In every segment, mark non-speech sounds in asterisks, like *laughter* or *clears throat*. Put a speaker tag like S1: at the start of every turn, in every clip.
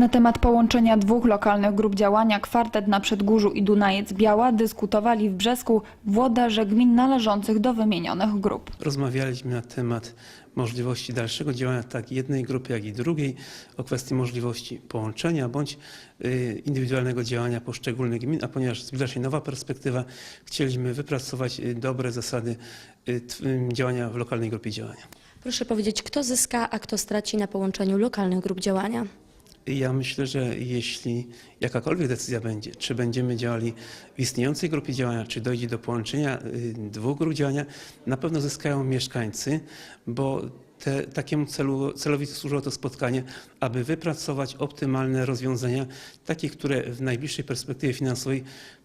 S1: Na temat połączenia dwóch lokalnych grup działania Kwartet na Przedgórzu i Dunajec Biała dyskutowali w Brzesku włodarze gmin należących do wymienionych grup.
S2: Rozmawialiśmy na temat możliwości dalszego działania tak jednej grupy, jak i drugiej, o kwestii możliwości połączenia bądź y, indywidualnego działania poszczególnych gmin, a ponieważ zbliża się nowa perspektywa, chcieliśmy wypracować y, dobre zasady y, działania w lokalnej grupie działania.
S3: Proszę powiedzieć, kto zyska, a kto straci na połączeniu lokalnych grup działania?
S2: Ja myślę, że jeśli jakakolwiek decyzja będzie, czy będziemy działali w istniejącej grupie działania, czy dojdzie do połączenia y, dwóch grup działania, na pewno zyskają mieszkańcy, bo te, takiemu celu, celowi służyło to spotkanie, aby wypracować optymalne rozwiązania, takie, które w najbliższej perspektywie finansowej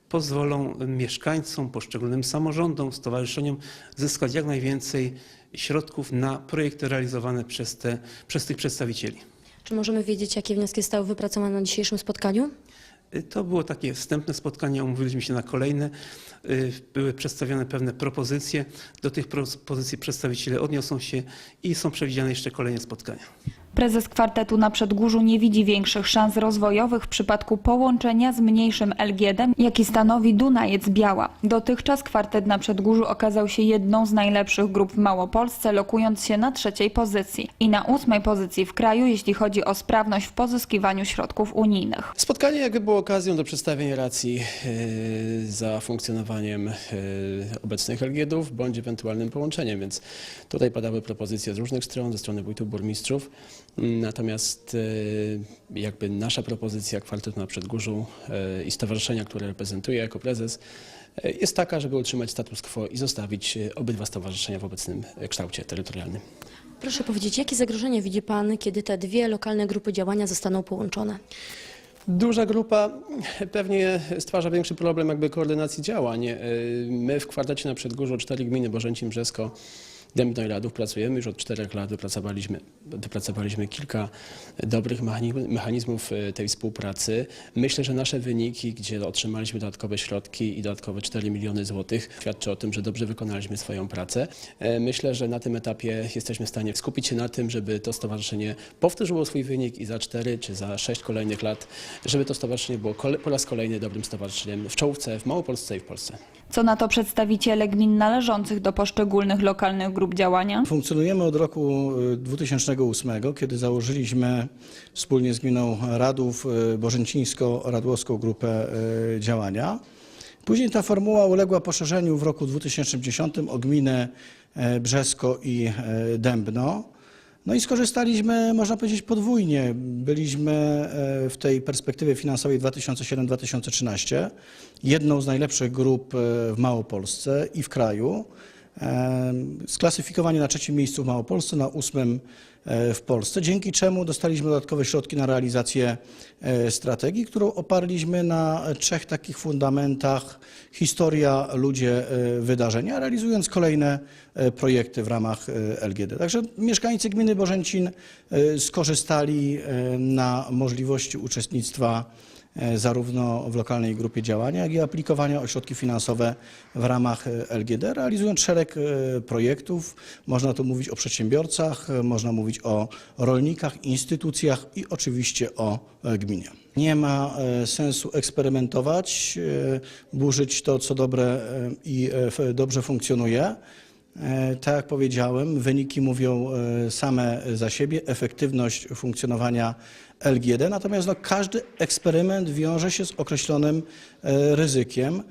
S2: pozwolą mieszkańcom, poszczególnym samorządom, stowarzyszeniom zyskać jak najwięcej środków na projekty realizowane przez, te, przez tych przedstawicieli.
S3: Czy możemy wiedzieć, jakie wnioski zostały wypracowane na dzisiejszym spotkaniu?
S2: Y, To było takie wstępne spotkanie, umówiliśmy się na kolejne. Y, Były przedstawione pewne propozycje. Do tych propozycji przedstawiciele odniosą się i są przewidziane jeszcze kolejne spotkania.
S1: Prezes kwartetu na Przedgórzu nie widzi większych szans rozwojowych w przypadku połączenia z mniejszym LGD, jaki stanowi Dunajec Biała. Dotychczas kwartet na Przedgórzu okazał się jedną z najlepszych grup w Małopolsce, lokując się na trzeciej pozycji i na ósmej pozycji w kraju, jeśli chodzi o sprawność w pozyskiwaniu środków unijnych.
S4: Spotkanie jakby było okazją do przedstawienia racji e, za funkcjonowaniem e, obecnych LGD-ów bądź ewentualnym połączeniem, więc tutaj padały propozycje z różnych stron, ze strony wójtów, burmistrzów. Natomiast e, jakby nasza propozycja kwartetu na Przedgórzu e, i stowarzyszenia, które reprezentuję jako prezes, e, jest taka, żeby utrzymać status quo i zostawić obydwa stowarzyszenia w obecnym kształcie terytorialnym.
S3: Proszę powiedzieć, jakie zagrożenia widzi Pan, kiedy te dwie lokalne grupy działania zostaną połączone?
S4: Duża grupa pewnie stwarza większy problem jakby koordynacji działań. My w kwartecie na Przedgórzu cztery gminy Bożęcin, Brzesko, Radów pracujemy już od czterech lat. Wypracowaliśmy, kilka dobrych mechani- mechanizmów e, tej współpracy. Myślę, że nasze wyniki, gdzie otrzymaliśmy dodatkowe środki i dodatkowe 4 miliony złotych, świadczy o tym, że dobrze wykonaliśmy swoją pracę. E, Myślę, że na tym etapie jesteśmy w stanie skupić się na tym, żeby to stowarzyszenie powtórzyło swój wynik i za 4 czy za 6 kolejnych lat, żeby to stowarzyszenie było po raz kolejny dobrym stowarzyszeniem w czołówce w Małopolsce i w Polsce.
S1: Co na to przedstawiciele gmin należących do poszczególnych lokalnych grup działania?
S5: Funkcjonujemy od roku y, 2008, kiedy założyliśmy wspólnie z gminą Radów y, Bożęcińsko-Radłowską grupę y, działania. Później ta formuła uległa poszerzeniu w roku 2010 o gminy Brzesko i Dębno. No i skorzystaliśmy, można powiedzieć, podwójnie. Byliśmy e, w tej perspektywie finansowej 2007-2013 jedną z najlepszych grup e, w Małopolsce i w kraju. E, Sklasyfikowani na trzecim miejscu w Małopolsce, na ósmym e, w Polsce, dzięki czemu dostaliśmy dodatkowe środki na realizację e, strategii, którą oparliśmy na trzech takich fundamentach: historia, ludzie, e, wydarzenia, realizując kolejne projekty w ramach LGD. Także mieszkańcy gminy Bożęcin skorzystali na możliwości uczestnictwa zarówno w lokalnej grupie działania, jak i aplikowania o środki finansowe w ramach e, LGD, realizując szereg e, projektów. Można tu mówić o przedsiębiorcach, e, można mówić o rolnikach, instytucjach i oczywiście o e, gminie. Nie ma e, sensu eksperymentować, e, burzyć to, co dobre e, i e, dobrze funkcjonuje. E, Tak jak powiedziałem, wyniki mówią e, same za siebie, efektywność funkcjonowania LGD, natomiast no, każdy eksperyment wiąże się z określonym e, ryzykiem.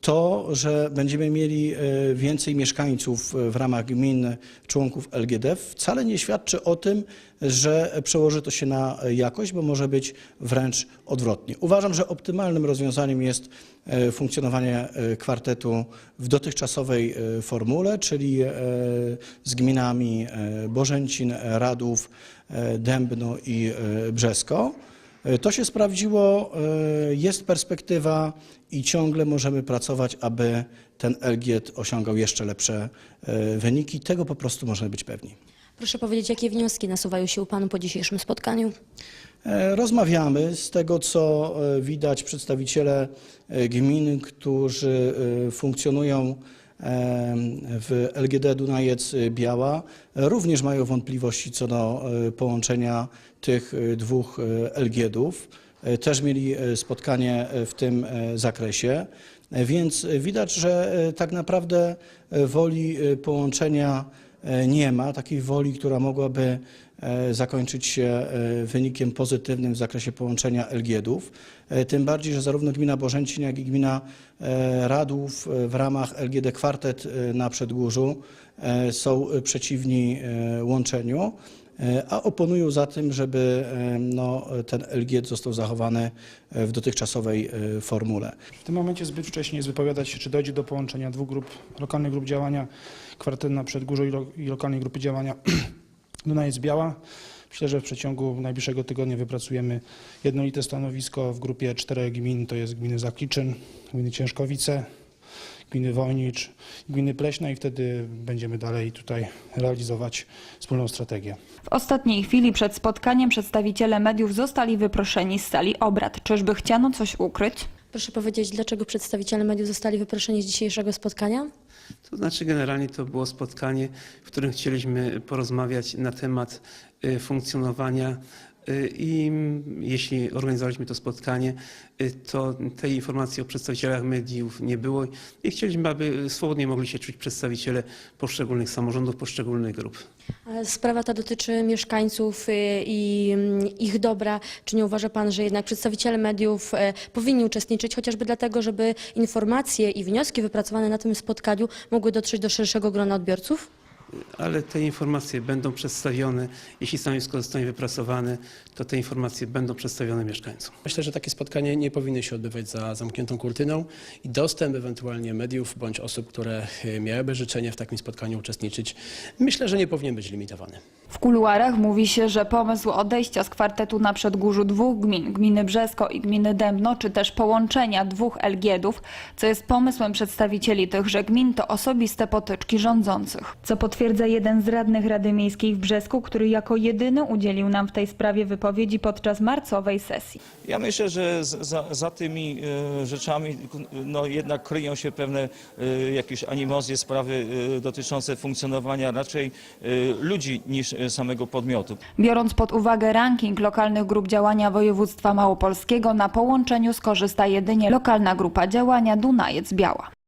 S5: To, że będziemy mieli e, więcej mieszkańców e, w ramach gmin członków LGD wcale nie świadczy o tym, że przełoży to się na jakość, bo może być wręcz odwrotnie. Uważam, że optymalnym rozwiązaniem jest e, funkcjonowanie e, kwartetu w dotychczasowej e, formule, czyli e, z gminami e, Bożęcin, Radów, e, Dębno i e, Brzesko. E, To się sprawdziło, e, jest perspektywa i ciągle możemy pracować, aby ten LGT osiągał jeszcze lepsze e, wyniki. Tego po prostu możemy być pewni.
S3: Proszę powiedzieć, jakie wnioski nasuwają się u Panu po dzisiejszym spotkaniu?
S5: Rozmawiamy z tego, co widać przedstawiciele gmin, którzy funkcjonują w LGD Dunajec Biała również mają wątpliwości co do e, połączenia tych e, dwóch LGD-ów. E, Też mieli e, spotkanie e, w tym zakresie, więc widać, że tak naprawdę woli połączenia nie ma, takiej woli, która mogłaby e, zakończyć się e, wynikiem pozytywnym w zakresie połączenia LGD-ów. E, Tym bardziej, że zarówno gmina Bożęcin, jak i gmina e, Radłów e, w ramach LGD Kwartet e, na Przedgórzu e, są e, przeciwni e, łączeniu, e, a oponują za tym, żeby e, no, ten LGD został zachowany e, w dotychczasowej e, formule.
S6: W tym momencie zbyt wcześnie jest wypowiadać się, czy dojdzie do połączenia dwóch grup, lokalnych grup działania, kwartet na Przedgórzu i, lo, i lokalnej grupy działania *clears throat* Dunajec Biała. Myślę, że w przeciągu najbliższego tygodnia wypracujemy jednolite stanowisko w grupie czterech gmin, to jest gminy Zakliczyn, gminy Ciężkowice, gminy Wojnicz, gminy Pleśna i wtedy będziemy dalej tutaj realizować wspólną strategię.
S1: W ostatniej chwili przed spotkaniem przedstawiciele mediów zostali wyproszeni z sali obrad. Czyżby chciano coś ukryć?
S3: Proszę powiedzieć, dlaczego przedstawiciele mediów zostali wyproszeni z dzisiejszego spotkania?
S2: To znaczy generalnie to było spotkanie, w którym chcieliśmy porozmawiać na temat y, funkcjonowania i mm, jeśli organizowaliśmy to spotkanie, y, to tej informacji o przedstawicielach mediów nie było i chcieliśmy, aby swobodnie mogli się czuć przedstawiciele poszczególnych samorządów, poszczególnych grup.
S3: Sprawa ta dotyczy mieszkańców y, i mm, ich dobra. Czy nie uważa Pan, że jednak przedstawiciele mediów e, powinni uczestniczyć, chociażby dlatego, żeby informacje i wnioski wypracowane na tym spotkaniu mogły dotrzeć do szerszego grona odbiorców?
S2: Ale te informacje będą przedstawione, jeśli stanowisko zostanie wypracowane, to te informacje będą przedstawione mieszkańcom.
S4: Myślę, że takie spotkanie nie powinny się odbywać za zamkniętą kurtyną i dostęp ewentualnie mediów bądź osób, które e, miałyby życzenie w takim spotkaniu uczestniczyć, myślę, że nie powinien być limitowany.
S1: W kuluarach mówi się, że pomysł odejścia z kwartetu na przedgórzu dwóch gmin, gminy Brzesko i gminy Dębno, czy też połączenia dwóch LGD-ów, co jest pomysłem przedstawicieli tychże gmin, to osobiste potyczki rządzących. Co potwierdza jeden z radnych Rady Miejskiej w Brzesku, który jako jedyny udzielił nam w tej sprawie wypowiedzi podczas marcowej sesji.
S7: Ja myślę, że za, za tymi e, rzeczami no, jednak kryją się pewne e, jakieś animozje, sprawy e, dotyczące funkcjonowania raczej ludzi niż samego podmiotu.
S1: Biorąc pod uwagę ranking lokalnych grup działania województwa małopolskiego, na połączeniu skorzysta jedynie lokalna grupa działania Dunajec Biała.